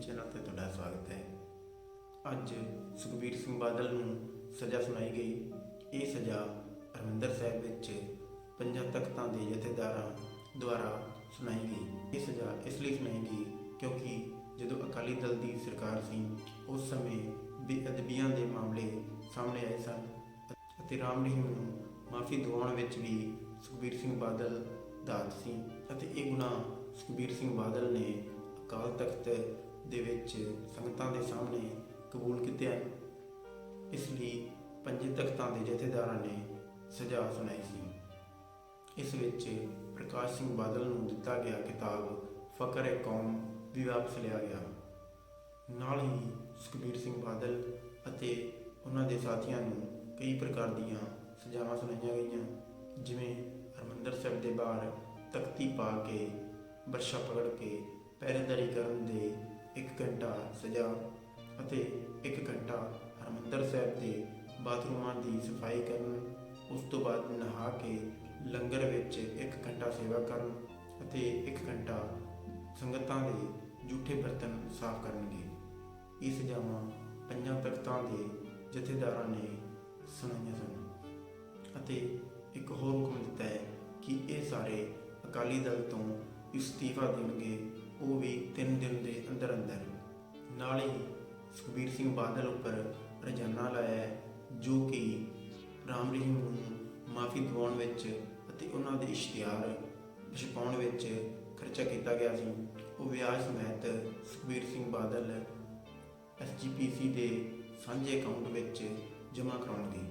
Channel ਤੇ ਤੁਹਾਡਾ ਸਵਾਗਤ ਹੈ। ਅੱਜ ਸੁਖਬੀਰ ਸਿੰਘ ਬਾਦਲ ਨੂੰ ਸਜ਼ਾ ਸੁਣਾਈ ਗਈ। ਇਹ ਸਜ਼ਾ ਹਰਿਮੰਦਰ ਸਾਹਿਬ ਵਿੱਚ ਪੰਜਾਂ ਤਖਤਾਂ ਦੇ ਜਥੇਦਾਰਾਂ ਦੁਆਰਾ ਸੁਣਾਈ ਗਈ। ਇਹ ਸਜ਼ਾ ਇਸ ਲਈ ਸੁਣਾਈ ਗਈ ਕਿਉਂਕਿ ਜਦੋਂ ਅਕਾਲੀ ਦਲ ਦੀ ਸਰਕਾਰ ਸੀ, ਉਸ ਸਮੇਂ ਬੇਅਦਬੀਆਂ ਦੇ ਮਾਮਲੇ ਸਾਹਮਣੇ ਆਏ ਸਨ ਅਤੇ ਰਾਮ ਰਹੀਮ ਨੂੰ ਮਾਫੀ ਦਿਵਾਉਣ ਵਿੱਚ ਵੀ ਸੁਖਬੀਰ ਸਿੰਘ ਬਾਦਲ ਦਾ ਸੀ ਅਤੇ ਇਹ ਗੁਨਾਹ ਸੁਖਬੀਰ ਸਿੰਘ ਬਾਦਲ ਨੇ ਅਕਾਲ ਤਖਤ ਦੇ ਵਿੱਚ ਸੰਗਤਾਂ ਦੇ ਸਾਹਮਣੇ ਕਬੂਲ ਕੀਤੇ ਹਨ ਇਸ ਲਈ ਪੰਜੇ ਤਖਤਾਂ ਦੇ ਜਥੇਦਾਰਾਂ ਨੇ ਸਜ਼ਾ ਸੁਣਾਈ ਸੀ। ਇਸ ਵਿੱਚ ਪ੍ਰਕਾਸ਼ ਸਿੰਘ ਬਾਦਲ ਨੂੰ ਦਿੱਤਾ ਗਿਆ ਕਿਤਾਬ, ਫਕਰ ਏ ਕੌਮ ਵੀ ਵਾਪਸ ਲਿਆ ਗਿਆ। ਨਾਲ ਹੀ ਸੁਖਬੀਰ ਸਿੰਘ ਬਾਦਲ ਅਤੇ ਉਹਨਾਂ ਦੇ ਸਾਥੀਆਂ ਨੂੰ ਕਈ ਪ੍ਰਕਾਰ ਦੀਆਂ ਸਜ਼ਾਵਾਂ ਸੁਣਾਈਆਂ ਗਈਆਂ, ਜਿਵੇਂ ਹਰਮੰਦਰ ਸਾਹਿਬ ਦੇ ਬਾਹਰ ਤਖਤੀ ਪਾ ਕੇ ਬਰਸ਼ਾ ਪਕੜ ਕੇ, ਪਹਿਰੇਦਾਰੀ ਕਰਨ ਘੰਟਾ ਸਜ਼ਾ ਅਤੇ 1 ਘੰਟਾ ਹਰਮੰਦਰ ਸਾਹਿਬ ਦੇ ਬਾਥਰੂਮਾਂ ਦੀ ਸਫ਼ਾਈ ਕਰਨ, ਉਸ ਤੋਂ ਬਾਅਦ ਨਹਾ ਕੇ ਲੰਗਰ ਵਿੱਚ 1 ਘੰਟਾ ਸੇਵਾ ਕਰਨ ਅਤੇ 1 ਘੰਟਾ ਸੰਗਤਾਂ ਦੇ ਜੂਠੇ ਬਰਤਨ ਸਾਫ਼ ਕਰਨਗੇ। ਇਹ ਸਜ਼ਾਵਾਂ ਪੰਜਾਂ ਤਖਤਾਂ ਦੇ ਜਥੇਦਾਰਾਂ ਨੇ ਸੁਣਾਈਆਂ ਸਨ ਅਤੇ ਇੱਕ ਹੋਰ ਹੁਕਮ ਦਿੱਤਾ ਹੈ ਕਿ ਇਹ ਸਾਰੇ ਅਕਾਲੀ ਦਲ ਤੋਂ ਇਸਤੀਫਾ ਦੇਣਗੇ। ਉਹ ਵੀ 3 ਦਿਨ ਦੇ ਨਾਲ ਹੀ ਸੁਖਬੀਰ ਸਿੰਘ ਬਾਦਲ ਉੱਪਰ ਰੋਜ਼ਾਨਾ ਲਾਇਆ ਜੋ ਕਿ ਰਾਮ ਰਹੀਮ ਨੂੰ ਮਾਫੀ ਦਿਵਾਉਣ ਵਿੱਚ ਅਤੇ ਉਹਨਾਂ ਦੇ ਇਸ਼ਤਿਹਾਰ ਛਪਾਉਣ ਵਿੱਚ ਖਰਚਾ ਕੀਤਾ ਗਿਆ ਸੀ। ਉਹ ਵਿਆਜ ਸਮੇਤ ਸੁਖਬੀਰ ਸਿੰਘ ਬਾਦਲ ਐਸਜੀਪੀਸੀ ਦੇ ਸਾਂਝੇ ਅਕਾਊਂਟ ਵਿੱਚ ਜਮ੍ਹਾਂ ਕਰਾਉਣਗੇ।